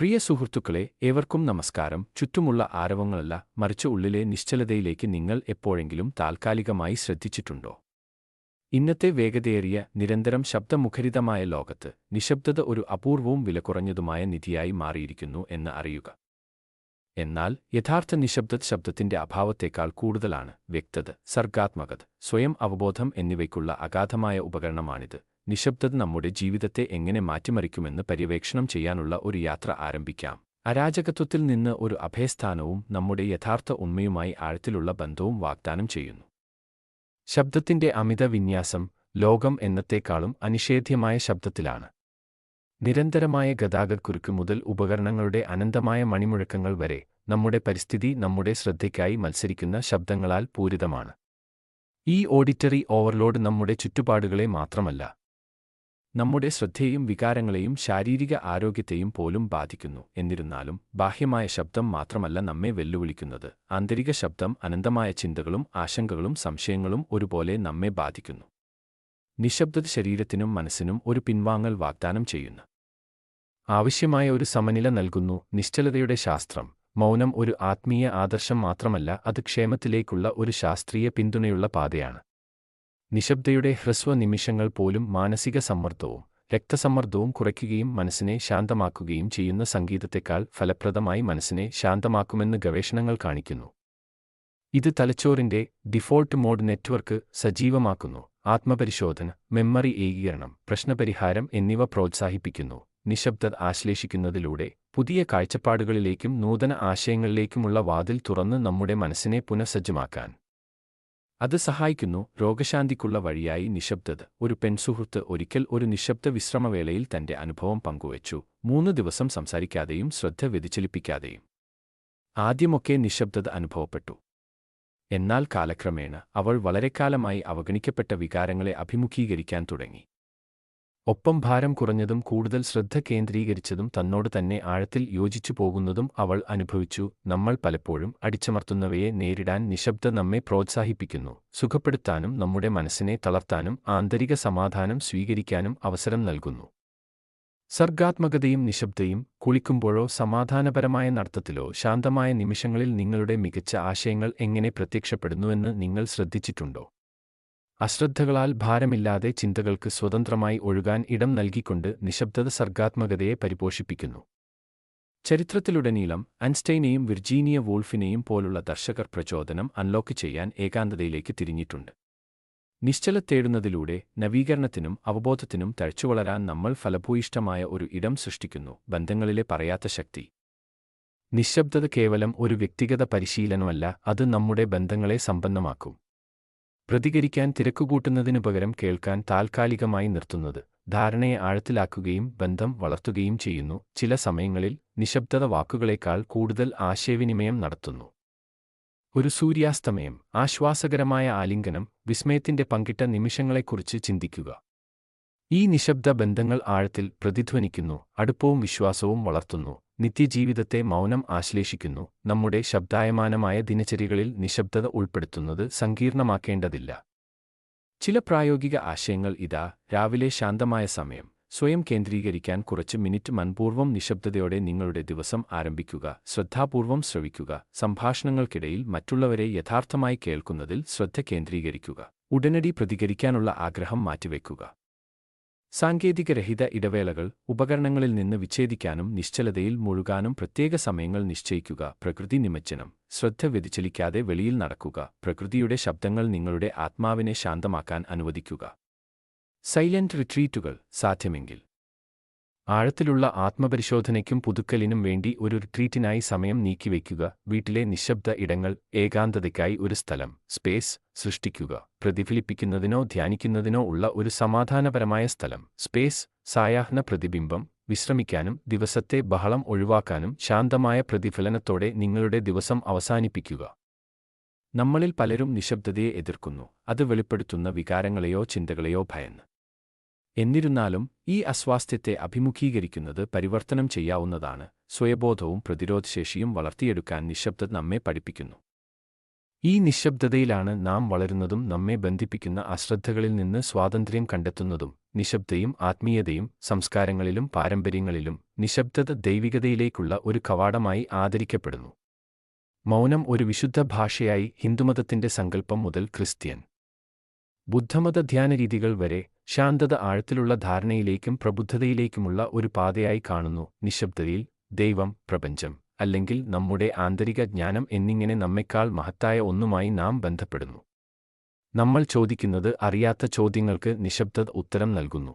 പ്രിയ സുഹൃത്തുക്കളെ ഏവർക്കും നമസ്കാരം. ചുറ്റുമുള്ള ആരവങ്ങളല്ല മറിച്ച് ഉള്ളിലെ നിശ്ചലതയിലേക്ക് നിങ്ങൾ എപ്പോഴെങ്കിലും താൽക്കാലികമായി ശ്രദ്ധിച്ചിട്ടുണ്ടോ? ഇന്നത്തെ വേഗതയേറിയ നിരന്തരം ശബ്ദമുഖരിതമായ ലോകത്ത് നിശബ്ദത ഒരു അപൂർവവും വിലകുറഞ്ഞതുമായ നിധിയായി മാറിയിരിക്കുന്നു എന്ന് അറിയുക. എന്നാൽ യഥാർത്ഥ നിശബ്ദ ശബ്ദത്തിന്റെ അഭാവത്തേക്കാൾ കൂടുതലാണ് വ്യക്തത സർഗാത്മകത സ്വയം അവബോധം എന്നിവയ്ക്കുള്ള അഗാധമായ ഉപകരണമാണിത്. നിശബ്ദത നമ്മുടെ ജീവിതത്തെ എങ്ങനെ മാറ്റിമറിക്കുമെന്ന് പര്യവേക്ഷണം ചെയ്യാനുള്ള ഒരു യാത്ര ആരംഭിക്കാം. അരാജകത്വത്തിൽ നിന്ന് ഒരു അഭയസ്ഥാനവും നമ്മുടെ യഥാർത്ഥ ഉണ്മയുമായി ആഴത്തിലുള്ള ബന്ധവും വാഗ്ദാനം ചെയ്യുന്നു. ശബ്ദത്തിന്റെ അമിത വിന്യാസം ലോകം എന്നത്തേക്കാളും അനിഷേധ്യമായ ശബ്ദത്തിലാണ്. നിരന്തരമായ ഗതാഗതക്കുരുക്ക് മുതൽ ഉപകരണങ്ങളുടെ അനന്തമായ മണിമുഴക്കങ്ങൾ വരെ നമ്മുടെ പരിസ്ഥിതി നമ്മുടെ ശ്രദ്ധയ്ക്കായി മത്സരിക്കുന്ന ശബ്ദങ്ങളാൽ പൂരിതമാണ്. ഈ ഓഡിറ്ററി ഓവർലോഡ് നമ്മുടെ ചുറ്റുപാടുകളെ മാത്രമല്ല നമ്മുടെ ശ്രദ്ധയും വികാരങ്ങളെയും ശാരീരിക ആരോഗ്യത്തെയും പോലും ബാധിക്കുന്നു. എന്നിരുന്നാലും ബാഹ്യമായ ശബ്ദം മാത്രമല്ല നമ്മെ വെല്ലുവിളിക്കുന്നത്. ആന്തരിക ശബ്ദം അനന്തമായ ചിന്തകളും ആശങ്കകളും സംശയങ്ങളും ഒരുപോലെ നമ്മെ ബാധിക്കുന്നു. നിശബ്ദത ശരീരത്തിനും മനസ്സിനും ഒരു പിൻവാങ്ങൽ വാഗ്ദാനം ചെയ്യുന്നു. ആവശ്യമായ ഒരു സമനില നൽകുന്നു. നിശ്ചലതയുടെ ശാസ്ത്രം. മൗനം ഒരു ആത്മീയ ആദർശം മാത്രമല്ല അത് ക്ഷേമത്തിലേക്കുള്ള ഒരു ശാസ്ത്രീയ പിന്തുണയുള്ള പാതയാണ്. നിശബ്ദയുടെ ഹ്രസ്വ നിമിഷങ്ങൾ പോലും മാനസിക സമ്മർദ്ദവും രക്തസമ്മർദ്ദവും കുറയ്ക്കുകയും മനസ്സിനെ ശാന്തമാക്കുകയും ചെയ്യുന്ന സംഗീതത്തെക്കാൾ ഫലപ്രദമായി മനസ്സിനെ ശാന്തമാക്കുമെന്ന് ഗവേഷണങ്ങൾ കാണിക്കുന്നു. ഇത് തലച്ചോറിന്റെ ഡിഫോൾട്ട് മോഡ് നെറ്റ്വർക്ക് സജീവമാക്കുന്നു. ആത്മപരിശോധന മെമ്മറി ഏകീകരണം പ്രശ്നപരിഹാരം എന്നിവ പ്രോത്സാഹിപ്പിക്കുന്നു. നിശബ്ദത ആശ്ലേഷിക്കുന്നതിലൂടെ പുതിയ കാഴ്ചപ്പാടുകളിലേക്കും നൂതന ആശയങ്ങളിലേക്കുമുള്ള വാതിൽ തുറന്ന് നമ്മുടെ മനസ്സിനെ പുനഃസജ്ജമാക്കാൻ. അത് സഹായിക്കുന്നു രോഗശാന്തിക്കുള്ള വഴിയായി നിശബ്ദത. ഒരു പെൺസുഹൃത്ത് ഒരിക്കൽ ഒരു നിശബ്ദ വിശ്രമവേളയിൽ തന്റെ അനുഭവം പങ്കുവച്ചു. മൂന്ന് ദിവസം സംസാരിക്കാതെയും ശ്രദ്ധ വ്യതിചലിപ്പിക്കാതെയും. ആദ്യമൊക്കെ നിശബ്ദത അനുഭവപ്പെട്ടു. എന്നാൽ കാലക്രമേണ അവൾ വളരെക്കാലമായി അവഗണിക്കപ്പെട്ട വികാരങ്ങളെ അഭിമുഖീകരിക്കാൻ തുടങ്ങി. ഒപ്പം ഭാരം കുറഞ്ഞതും കൂടുതൽ ശ്രദ്ധ കേന്ദ്രീകരിച്ചതും തന്നോട് തന്നെ ആഴത്തിൽ യോജിച്ചു പോകുന്നതും അവൾ അനുഭവിച്ചു. നമ്മൾ പലപ്പോഴും അടിച്ചമർത്തുന്നവയെ നേരിടാൻ നിശബ്ദ നമ്മെ പ്രോത്സാഹിപ്പിക്കുന്നു. സുഖപ്പെടുത്താനും നമ്മുടെ മനസ്സിനെ തളർത്താനും ആന്തരിക സമാധാനം സ്വീകരിക്കാനും അവസരം നൽകുന്നു. സർഗാത്മകതയും നിശബ്ദയും കുളിക്കുമ്പോഴോ സമാധാനപരമായ നടത്തത്തിലോ ശാന്തമായ നിമിഷങ്ങളിൽ നിങ്ങളുടെ മികച്ച ആശയങ്ങൾ എങ്ങനെ പ്രത്യക്ഷപ്പെടുന്നുവെന്ന് നിങ്ങൾ ശ്രദ്ധിച്ചിട്ടുണ്ടോ? അശ്രദ്ധകളാൽ ഭാരമില്ലാതെ ചിന്തകൾക്ക് സ്വതന്ത്രമായി ഒഴുകാൻ ഇടം നൽകിക്കൊണ്ട് നിശബ്ദത സർഗാത്മകതയെ പരിപോഷിപ്പിക്കുന്നു. ചരിത്രത്തിലുടനീളം അൻസ്റ്റൈനെയും വിർജീനിയ വൂൾഫിനെയും പോലുള്ള ദർശകർ പ്രചോദനം അൺലോക്ക് ചെയ്യാൻ ഏകാന്തതയിലേക്ക് തിരിഞ്ഞിട്ടുണ്ട്. നിശ്ചല തേടുന്നതിലൂടെ നവീകരണത്തിനും അവബോധത്തിനും തഴച്ചുവളരാൻ നമ്മൾ ഫലഭൂയിഷ്ടമായ ഒരു ഇടം സൃഷ്ടിക്കുന്നു ബന്ധങ്ങളിലെ പറയാത്ത ശക്തി. നിശബ്ദത കേവലം ഒരു വ്യക്തിഗത പരിശീലനമല്ല അത് നമ്മുടെ ബന്ധങ്ങളെ സമ്പന്നമാക്കും. പ്രതികരിക്കാൻ തിരക്കുകൂട്ടുന്നതിനു പകരം കേൾക്കാൻ താൽക്കാലികമായി നിർത്തുന്നത്. ധാരണയെ ആഴത്തിലാക്കുകയും ബന്ധം വളർത്തുകയും ചെയ്യുന്നു. ചില സമയങ്ങളിൽ നിശബ്ദത വാക്കുകളേക്കാൾ കൂടുതൽ ആശയവിനിമയം നടത്തുന്നു. ഒരു സൂര്യാസ്തമയം ആശ്വാസകരമായ ആലിംഗനം വിസ്മയത്തിന്റെ പങ്കിട്ട നിമിഷങ്ങളെക്കുറിച്ച് ചിന്തിക്കുക. ഈ നിശബ്ദ ബന്ധങ്ങൾ ആഴത്തിൽ പ്രതിധ്വനിക്കുന്നു അടുപ്പവും വിശ്വാസവും വളർത്തുന്നു. നിത്യജീവിതത്തെ മൗനം ആശ്ലേഷിക്കുന്നു. നമ്മുടെ ശബ്ദായമാനമായ ദിനചര്യകളിൽ നിശബ്ദത ഉൾപ്പെടുത്തുന്നത് സങ്കീർണമാക്കേണ്ടതില്ല. ചില പ്രായോഗിക ആശയങ്ങൾ ഇതാ. രാവിലെ ശാന്തമായ സമയം. സ്വയം കേന്ദ്രീകരിക്കാൻ കുറച്ച് മിനിറ്റ് മുൻപൂർവം നിശബ്ദതയോടെ നിങ്ങളുടെ ദിവസം ആരംഭിക്കുക. ശ്രദ്ധാപൂർവം ശ്രവിക്കുക. സംഭാഷണങ്ങൾക്കിടയിൽ മറ്റുള്ളവരെ യഥാർത്ഥമായി കേൾക്കുന്നതിൽ ശ്രദ്ധ കേന്ദ്രീകരിക്കുക. ഉടനടി പ്രതികരിക്കാനുള്ള ആഗ്രഹം മാറ്റിവെക്കുക. സാങ്കേതികരഹിത ഇടവേളകൾ ഉപകരണങ്ങളിൽ നിന്ന് വിച്ഛേദിക്കാനും നിശ്ചലതയിൽ മുഴുകാനും പ്രത്യേക സമയങ്ങൾ നിശ്ചയിക്കുക. പ്രകൃതി നിമജ്ജനം. ശ്രദ്ധ വ്യതിചലിക്കാതെ വെളിയിൽ നടക്കുക. പ്രകൃതിയുടെ ശബ്ദങ്ങൾ നിങ്ങളുടെ ആത്മാവിനെ ശാന്തമാക്കാൻ അനുവദിക്കുക. സൈലന്റ് റിട്രീറ്റുകൾ സാധ്യമെങ്കിൽ ആഴത്തിലുള്ള ആത്മപരിശോധനയ്ക്കും പുതുക്കലിനും വേണ്ടി ഒരു റിട്രീറ്റിനായി സമയം നീക്കിവയ്ക്കുക. വീട്ടിലെ നിശബ്ദ ഇടങ്ങൾ ഏകാന്തതയ്ക്കായി ഒരു സ്ഥലം സ്പേസ് സൃഷ്ടിക്കുക. പ്രതിഫലിപ്പിക്കുന്നതിനോ ധ്യാനിക്കുന്നതിനോ ഉള്ള ഒരു സമാധാനപരമായ സ്ഥലം സ്പേസ് സായാഹ്ന പ്രതിബിംബം വിശ്രമിക്കാനും ദിവസത്തെ ബഹളം ഒഴിവാക്കാനും ശാന്തമായ പ്രതിഫലനത്തോടെ നിങ്ങളുടെ ദിവസം അവസാനിപ്പിക്കുക. നമ്മളിൽ പലരും നിശബ്ദതയെ എതിർക്കുന്നു. അത് വെളിപ്പെടുത്തുന്ന വികാരങ്ങളെയോ ചിന്തകളെയോ ഭയന്ന്. എന്നിരുന്നാലും ഈ അസ്വാസ്ഥ്യത്തെ അഭിമുഖീകരിക്കുന്നത് പരിവർത്തനം ചെയ്യാവുന്നതാണ് സ്വയബോധവും പ്രതിരോധശേഷിയും വളർത്തിയെടുക്കാൻ നിശബ്ദത നമ്മെ പഠിപ്പിക്കുന്നു. ഈ നിശബ്ദതയിലാണ് നാം വളരുന്നതും നമ്മെ ബന്ധിപ്പിക്കുന്ന അശ്രദ്ധകളിൽ നിന്ന് സ്വാതന്ത്ര്യം കണ്ടെത്തുന്നതും നിശബ്ദയും ആത്മീയതയും സംസ്കാരങ്ങളിലും പാരമ്പര്യങ്ങളിലും നിശബ്ദത ദൈവികതയിലേക്കുള്ള ഒരു കവാടമായി ആദരിക്കപ്പെടുന്നു. മൗനം ഒരു വിശുദ്ധ ഭാഷയായി ഹിന്ദുമതത്തിന്റെ സങ്കല്പം മുതൽ ക്രിസ്ത്യൻ. ബുദ്ധമത ധ്യാനരീതികൾ വരെ ശാന്തത ആഴത്തിലുള്ള ധാരണയിലേക്കും പ്രബുദ്ധതയിലേക്കുമുള്ള ഒരു പാതയായി കാണുന്നു. നിശബ്ദതയിൽ ദൈവം പ്രപഞ്ചം അല്ലെങ്കിൽ നമ്മുടെ ആന്തരിക ജ്ഞാനം എന്നിങ്ങനെ നമ്മെക്കാൾ മഹത്തായ ഒന്നുമായി നാം ബന്ധപ്പെടുന്നു. നമ്മൾ ചോദിക്കുന്നത് അറിയാത്ത ചോദ്യങ്ങൾക്ക് നിശബ്ദത ഉത്തരം നൽകുന്നു.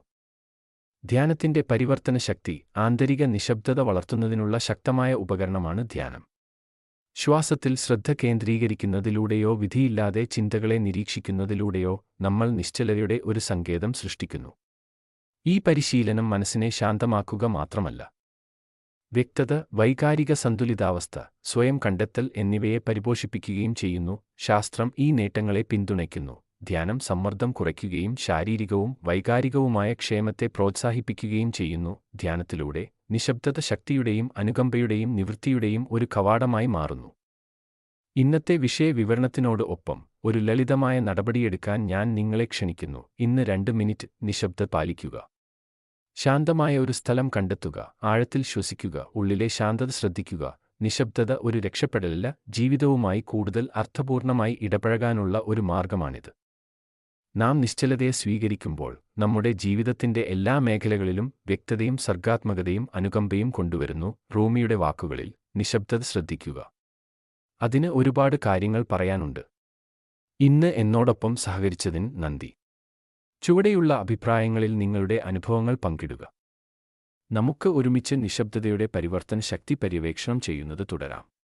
ധ്യാനത്തിന്റെ പരിവർത്തന ശക്തി ആന്തരിക നിശബ്ദത വളർത്തുന്നതിനുള്ള ശക്തമായ ഉപകരണമാണ് ധ്യാനം. ശ്വാസത്തിൽ ശ്രദ്ധ കേന്ദ്രീകരിക്കുന്നതിലൂടെയോ വിധിയില്ലാതെ ചിന്തകളെ നിരീക്ഷിക്കുന്നതിലൂടെയോ നമ്മൾ നിശ്ചലതയുടെ ഒരു സങ്കേതം സൃഷ്ടിക്കുന്നു. ഈ പരിശീലനം മനസ്സിനെ ശാന്തമാക്കുക മാത്രമല്ല. വ്യക്തത വൈകാരിക സന്തുലിതാവസ്ഥ സ്വയം കണ്ടെത്തൽ എന്നിവയെ പരിപോഷിപ്പിക്കുകയും ചെയ്യുന്നു. ശാസ്ത്രം ഈ നേട്ടങ്ങളെ പിന്തുണയ്ക്കുന്നു. ധ്യാനം സമ്മർദ്ദം കുറയ്ക്കുകയും ശാരീരികവും വൈകാരികവുമായ ക്ഷേമത്തെ പ്രോത്സാഹിപ്പിക്കുകയും ചെയ്യുന്നു. ധ്യാനത്തിലൂടെ നിശബ്ദത ശക്തിയുടെയും അനുകമ്പയുടെയും നിവൃത്തിയുടെയും ഒരു കവാടമായി മാറുന്നു. ഇന്നത്തെ വിഷയ വിവരണത്തിനോട് ഒപ്പം ഒരു ലളിതമായ നടപടിയെടുക്കാൻ ഞാൻ നിങ്ങളെ ക്ഷണിക്കുന്നു. ഇന്ന് രണ്ട് മിനിറ്റ് നിശബ്ദ പാലിക്കുക. ശാന്തമായ ഒരു സ്ഥലം കണ്ടെത്തുക. ആഴത്തിൽ ശ്വസിക്കുക. ഉള്ളിലെ ശാന്തത ശ്രദ്ധിക്കുക. നിശബ്ദത ഒരു രക്ഷപ്പെടലല്ല ജീവിതവുമായി കൂടുതൽ അർത്ഥപൂർണമായി ഇടപഴകാനുള്ള ഒരു മാർഗമാണിത്. നാം നിശ്ചലതയെ സ്വീകരിക്കുമ്പോൾ നമ്മുടെ ജീവിതത്തിന്റെ എല്ലാ മേഖലകളിലും വ്യക്തതയും സർഗാത്മകതയും അനുകമ്പയും കൊണ്ടുവരുന്നു റൂമിയുടെ വാക്കുകളിൽ. നിശബ്ദത ശ്രദ്ധിക്കുക. അതിന് ഒരുപാട് കാര്യങ്ങൾ പറയാനുണ്ട്. ഇന്ന് എന്നോടൊപ്പം സഹകരിച്ചതിന് നന്ദി. ചുവടെയുള്ള അഭിപ്രായങ്ങളിൽ നിങ്ങളുടെ അനുഭവങ്ങൾ പങ്കിടുക. നമുക്ക് ഒരുമിച്ച് നിശബ്ദതയുടെ പരിവർത്തന ശക്തി പര്യവേക്ഷണം ചെയ്യുന്നത് തുടരാം.